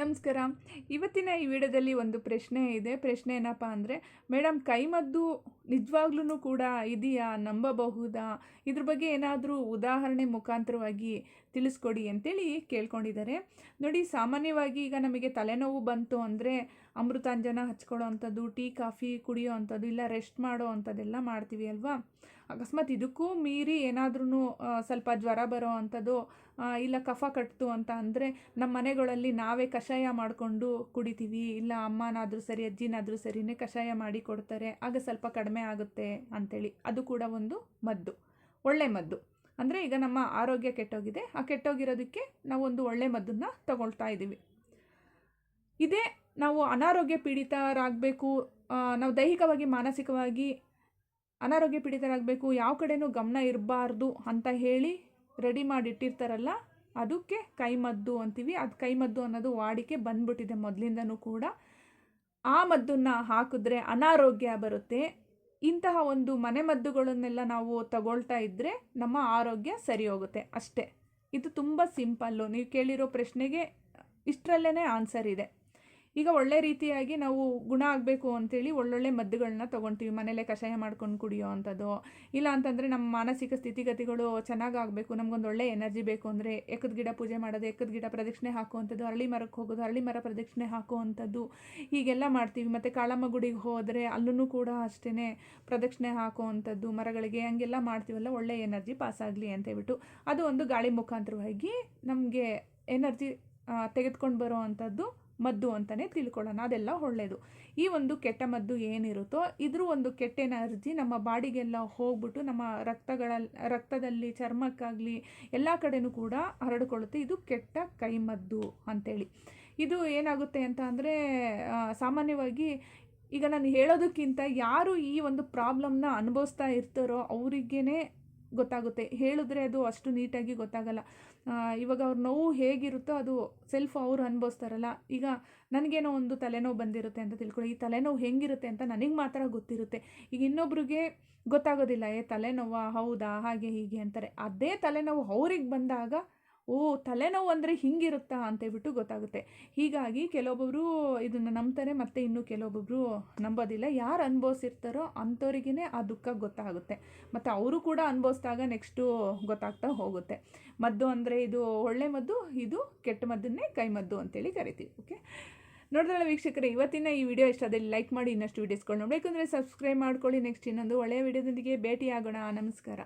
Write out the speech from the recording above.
ನಮಸ್ಕಾರ. ಇವತ್ತಿನ ಈ ವಿಡಿಯೋದಲ್ಲಿ ಒಂದು ಪ್ರಶ್ನೆ ಇದೆ. ಪ್ರಶ್ನೆ ಏನಪ್ಪ ಅಂದರೆ ಮೇಡಮ್ ಕೈಮದ್ದು ನಿಜವಾಗ್ಲೂ ಕೂಡ ಇದೆಯಾ? ನಂಬಬಹುದಾ? ಇದ್ರ ಬಗ್ಗೆ ಏನಾದರೂ ಉದಾಹರಣೆ ಮುಖಾಂತರವಾಗಿ ತಿಳಿಸ್ಕೊಡಿ ಅಂತೇಳಿ ಕೇಳ್ಕೊಂಡಿದ್ದಾರೆ. ನೋಡಿ, ಸಾಮಾನ್ಯವಾಗಿ ಈಗ ನಮಗೆ ತಲೆನೋವು ಬಂತು ಅಂದರೆ ಅಮೃತಾಂಜನ ಹಚ್ಕೊಳ್ಳೋ ಅಂಥದ್ದು, ಟೀ, ಕಾಫಿ ಕುಡಿಯೋ ಅಂಥದ್ದು, ಇಲ್ಲ ರೆಸ್ಟ್ ಮಾಡೋ ಅಂಥದ್ದೆಲ್ಲ ಮಾಡ್ತೀವಿ ಅಲ್ವಾ? ಅಕಸ್ಮಾತ್ ಇದಕ್ಕೂ ಮೀರಿ ಏನಾದ್ರೂ ಸ್ವಲ್ಪ ಜ್ವರ ಬರೋ ಅಂಥದ್ದು ಇಲ್ಲ ಕಫ ಕಟ್ತು ಅಂತ ಅಂದರೆ ನಮ್ಮ ಮನೆಗಳಲ್ಲಿ ನಾವೇ ಕಷಾಯ ಮಾಡಿಕೊಂಡು ಕುಡಿತೀವಿ, ಇಲ್ಲ ಅಮ್ಮನಾದರೂ ಸರಿ, ಅಜ್ಜಿನಾದರೂ ಸರಿನೇ ಕಷಾಯ ಮಾಡಿ ಕೊಡ್ತಾರೆ, ಆಗ ಸ್ವಲ್ಪ ಕಡಿಮೆ ಆಗುತ್ತೆ ಅಂಥೇಳಿ ಅದು ಕೂಡ ಒಂದು ಮದ್ದು, ಒಳ್ಳೆ ಮದ್ದು. ಅಂದರೆ ಈಗ ನಮ್ಮ ಆರೋಗ್ಯ ಕೆಟ್ಟೋಗಿದೆ, ಆ ಕೆಟ್ಟೋಗಿರೋದಕ್ಕೆ ನಾವು ಒಂದು ಒಳ್ಳೆ ಮದ್ದನ್ನು ತಗೊಳ್ತಾ ಇದ್ದೀವಿ. ಇದೇ ನಾವು ಅನಾರೋಗ್ಯ ಪೀಡಿತರಾಗಬೇಕು ನಾವು ದೈಹಿಕವಾಗಿ, ಮಾನಸಿಕವಾಗಿ ಅನಾರೋಗ್ಯ ಪೀಡಿತರಾಗಬೇಕು, ಯಾವ ಕಡೆನೂ ಗಮನ ಇರಬಾರ್ದು ಅಂತ ಹೇಳಿ ರೆಡಿ ಮಾಡಿ ಇಟ್ಟಿರ್ತಾರಲ್ಲ ಅದಕ್ಕೆ ಕೈಮದ್ದು ಅಂತೀವಿ. ಅದು ಕೈಮದ್ದು ಅನ್ನೋದು ವಾಡಿಕೆ ಬಂದ್ಬಿಟ್ಟಿದೆ ಮೊದಲಿಂದನೂ ಕೂಡ. ಆ ಮದ್ದನ್ನು ಹಾಕಿದ್ರೆ ಅನಾರೋಗ್ಯ ಬರುತ್ತೆ. ಇಂತಹ ಒಂದು ಮನೆಮದ್ದುಗಳನ್ನೆಲ್ಲ ನಾವು ತಗೊಳ್ತಾ ಇದ್ದರೆ ನಮ್ಮ ಆರೋಗ್ಯ ಸರಿ ಹೋಗುತ್ತೆ ಅಷ್ಟೇ. ಇದು ತುಂಬ ಸಿಂಪಲ್ಲು. ನೀವು ಕೇಳಿರೋ ಪ್ರಶ್ನೆಗೆ ಇಷ್ಟರಲ್ಲೇ ಆನ್ಸರ್ ಇದೆ. ಈಗ ಒಳ್ಳೆ ರೀತಿಯಾಗಿ ನಾವು ಗುಣ ಆಗಬೇಕು ಅಂತೇಳಿ ಒಳ್ಳೊಳ್ಳೆ ಮದ್ದುಗಳನ್ನ ತೊಗೊಳ್ತೀವಿ ಮನೇಲೆ ಕಷಾಯ ಮಾಡ್ಕೊಂಡು ಕುಡಿಯೋ ಅಂಥದ್ದು. ಇಲ್ಲ ಅಂತಂದರೆ ನಮ್ಮ ಮಾನಸಿಕ ಸ್ಥಿತಿಗತಿಗಳು ಚೆನ್ನಾಗಾಗಬೇಕು. ನಮಗೊಂದು ಒಳ್ಳೆ ಎನರ್ಜಿ ಬೇಕು ಅಂದರೆ ಎಕ್ಕದ ಗಿಡ ಪೂಜೆ ಮಾಡೋದು ಎಕ್ಕದ ಗಿಡ ಪ್ರದಕ್ಷಿಣೆ ಹಾಕುವಂಥದ್ದು ಅರಳಿ ಮರಕ್ಕೆ ಹೋಗೋದು ಅರಳಿ ಮರ ಪ್ರದಕ್ಷಿಣೆ ಹಾಕುವಂಥದ್ದು. ಹೀಗೆಲ್ಲ ಮಾಡ್ತೀವಿ. ಮತ್ತು ಕಾಳಮ್ಮ ಗುಡಿಗೆ ಹೋದರೆ ಅಲ್ಲೂ ಕೂಡ ಅಷ್ಟೇ ಪ್ರದಕ್ಷಿಣೆ ಹಾಕುವಂಥದ್ದು ಮರಗಳಿಗೆ. ಹಂಗೆಲ್ಲ ಮಾಡ್ತೀವಲ್ಲ, ಒಳ್ಳೆ ಎನರ್ಜಿ ಪಾಸ್ ಆಗಲಿ ಅಂತ ಹೇಳ್ಬಿಟ್ಟು ಅದು ಒಂದು ಗಾಳಿ ಮುಖಾಂತರವಾಗಿ ನಮಗೆ ಎನರ್ಜಿ ತೆಗೆದುಕೊಂಡು ಬರೋ ಅಂಥದ್ದು ಮದ್ದು ಅಂತಲೇ ತಿಳ್ಕೊಳ್ಳೋಣ, ಅದೆಲ್ಲ ಒಳ್ಳೆಯದು ಈ ಒಂದು ಕೆಟ್ಟ ಮದ್ದು ಏನಿರುತ್ತೋ, ಇದ್ರ ಒಂದು ಕೆಟ್ಟ ಎನರ್ಜಿ ನಮ್ಮ ಬಾಡಿಗೆಲ್ಲ ಹೋಗ್ಬಿಟ್ಟು ನಮ್ಮ ರಕ್ತಗಳ, ರಕ್ತದಲ್ಲಿ ಚರ್ಮಕ್ಕಾಗಲಿ ಎಲ್ಲ ಕಡೆನೂ ಕೂಡ ಹರಡಿಕೊಳ್ಳುತ್ತೆ. ಇದು ಕೆಟ್ಟ ಕೈಮದ್ದು ಅಂತೇಳಿ. ಇದು ಏನಾಗುತ್ತೆ ಅಂತ ಅಂದರೆ ಸಾಮಾನ್ಯವಾಗಿ ಈಗ ನಾನು ಹೇಳೋದಕ್ಕಿಂತ ಯಾರು ಈ ಒಂದು ಪ್ರಾಬ್ಲಮ್ನ ಅನುಭವಿಸ್ತಾ ಇರ್ತಾರೋ ಅವರಿಗೇ ಗೊತ್ತಾಗುತ್ತೆ. ಹೇಳಿದ್ರೆ ಅದು ಅಷ್ಟು ನೀಟಾಗಿ ಗೊತ್ತಾಗಲ್ಲ. ಇವಾಗ ಅವ್ರ ನೋವು ಹೇಗಿರುತ್ತೋ ಅದು ಸೆಲ್ಫ್ ಅವ್ರು ಅನುಭವಿಸ್ತಾರಲ್ಲ. ಈಗ ನನಗೇನೋ ಒಂದು ತಲೆನೋವು ಬಂದಿರುತ್ತೆ ಅಂತ ತಿಳ್ಕೊಳ್ಳಿ. ಈ ತಲೆನೋವು ಹೆಂಗಿರುತ್ತೆ ಅಂತ ನನಗೆ ಮಾತ್ರ ಗೊತ್ತಿರುತ್ತೆ. ಈಗ ಇನ್ನೊಬ್ರಿಗೆ ಗೊತ್ತಾಗೋದಿಲ್ಲ, ಏ, ತಲೆನೋವಾ, ಹೌದಾ, ಹಾಗೆ ಹೀಗೆ ಅಂತಾರೆ. ಅದೇ ತಲೆನೋವು ಅವ್ರಿಗೆ ಬಂದಾಗ ಓ, ತಲೆನೋವು ಅಂದರೆ ಹಿಂಗಿರುತ್ತಾ ಅಂತೇಳ್ಬಿಟ್ಟು ಗೊತ್ತಾಗುತ್ತೆ. ಹೀಗಾಗಿ ಕೆಲವೊಬ್ಬರು ಇದನ್ನು ನಂಬ್ತಾರೆ, ಮತ್ತು ಇನ್ನು ಕೆಲವೊಬ್ಬರು ನಂಬೋದಿಲ್ಲ. ಯಾರು ಅನುಭವಿಸಿರ್ತಾರೋ ಅಂಥವ್ರಿಗೇ ಆ ದುಃಖ ಗೊತ್ತಾಗುತ್ತೆ. ಮತ್ತು ಅವರು ಕೂಡ ಅನುಭವಿಸಿದಾಗ ನೆಕ್ಸ್ಟು ಗೊತ್ತಾಗ್ತಾ ಹೋಗುತ್ತೆ. ಮದ್ದು ಅಂದರೆ ಇದು ಒಳ್ಳೆ ಮದ್ದು, ಇದು ಕೆಟ್ಟ ಮದ್ದನ್ನೇ ಕೈಮದ್ದು ಅಂತೇಳಿ ಕರಿತೀವಿ, ಓಕೆ? ನೋಡಿದ್ರಲ್ಲ ವೀಕ್ಷಕರೇ, ಇವತ್ತಿನ ಈ ವಿಡಿಯೋ ಇಷ್ಟದಲ್ಲಿ ಲೈಕ್ ಮಾಡಿ, ಇನ್ನಷ್ಟು ವೀಡಿಯೋಸ್ಗಳು ನೋಡಬೇಕಂದ್ರೆ ಸಬ್ಸ್ಕ್ರೈಬ್ ಮಾಡ್ಕೊಳ್ಳಿ. ನೆಕ್ಸ್ಟ್ ಇನ್ನೊಂದು ಒಳ್ಳೆಯ ವಿಡಿಯೋದೊಂದಿಗೆ ಭೇಟಿ ಆಗೋಣ ನಮಸ್ಕಾರ.